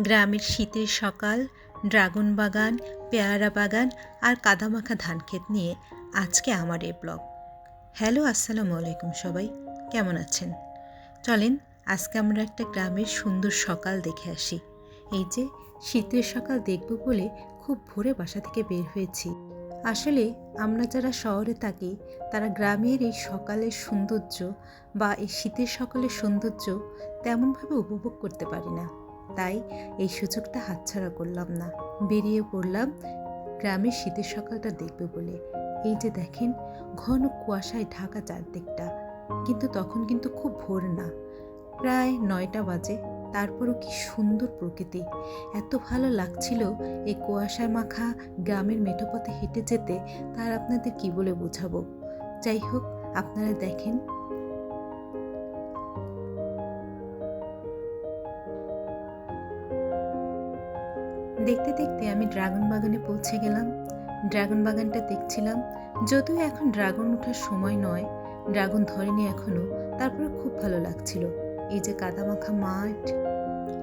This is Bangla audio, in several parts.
গ্রামের শীতের সকাল, ড্রাগন বাগান, পেয়ারা বাগান আর কাদামাখা ধান ক্ষেত নিয়ে আজকে আমার এই ব্লগ। হ্যালো, আসসালামু আলাইকুম সবাই। কেমন আছেন? চলেন, আজকে আমরা একটা গ্রামের সুন্দর সকাল দেখে আসি। এই যে, শীতের সকাল দেখব বলে খুব ভোরে বাসা থেকে বের হয়েছি। আসলে আমরা যারা শহরে থাকি, তারা গ্রামের এই সকালের সৌন্দর্য বা এই শীতের সকালের সৌন্দর্য তেমনভাবে উপভোগ করতে পারি না। তাই এই সুযোগটা হাতছাড়া করলাম না। বেরিয়ে পড়লাম গ্রামের শীতের সকালটা দেখবে বলে। এই যে দেখেন, ঘন কুয়াশায় ঢাকা চারদিকটা। কিন্তু তখন কিন্তু খুব ভোর না। প্রায় নয়টা বাজে। তারপরও কি সুন্দর প্রকৃতি। এত ভালো লাগছিল এই কুয়াশায় মাখা গ্রামের মেঠোপথে হেঁটে যেতে। তার আপনাদের কি বলে বোঝাবো? যাই হোক, আপনারা দেখেন দেখতে দেখতে আমি ড্রাগন বাগানে পৌঁছে গেলাম। ড্রাগন বাগানটা দেখছিলাম। যদিও এখন ড্রাগন ওঠার সময় নয়, ড্রাগন ধরেনি এখনও তারপরে খুব ভালো লাগছিল। এই যে কাদামাখা মাঠ,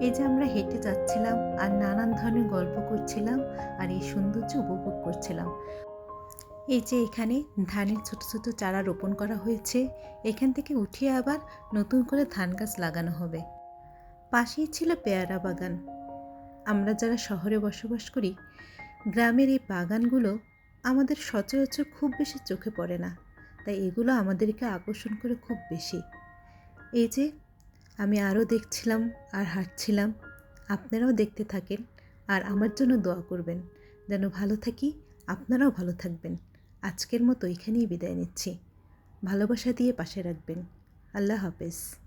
এই যে আমরা হেঁটে যাচ্ছিলাম আর নানান ধরনের গল্প করছিলাম আর এই সৌন্দর্য উপভোগ করছিলাম। এই যে এখানে ধানের ছোট ছোট চারা রোপণ করা হয়েছে, এখান থেকে উঠিয়ে আবার নতুন করে ধান গাছ লাগানো হবে। পাশেই ছিল পেয়ারা বাগান। আমরা যারা শহরে বসবাস করি, গ্রামের এই বাগানগুলো আমাদের সচরাচর খুব বেশি চোখে পড়ে না। তাই এগুলো আমাদেরকে আকর্ষণ করে খুব বেশি। এই যে, আমি আরও দেখছিলাম আর হাঁটছিলাম। আপনারাও দেখতে থাকেন আর আমার জন্য দোয়া করবেন। যেন ভালো থাকি, আপনারাও ভালো থাকবেন। আজকের মতো এখানেই বিদায় নিচ্ছি। ভালোবাসা দিয়ে পাশে রাখবেন। আল্লাহ হাফেজ।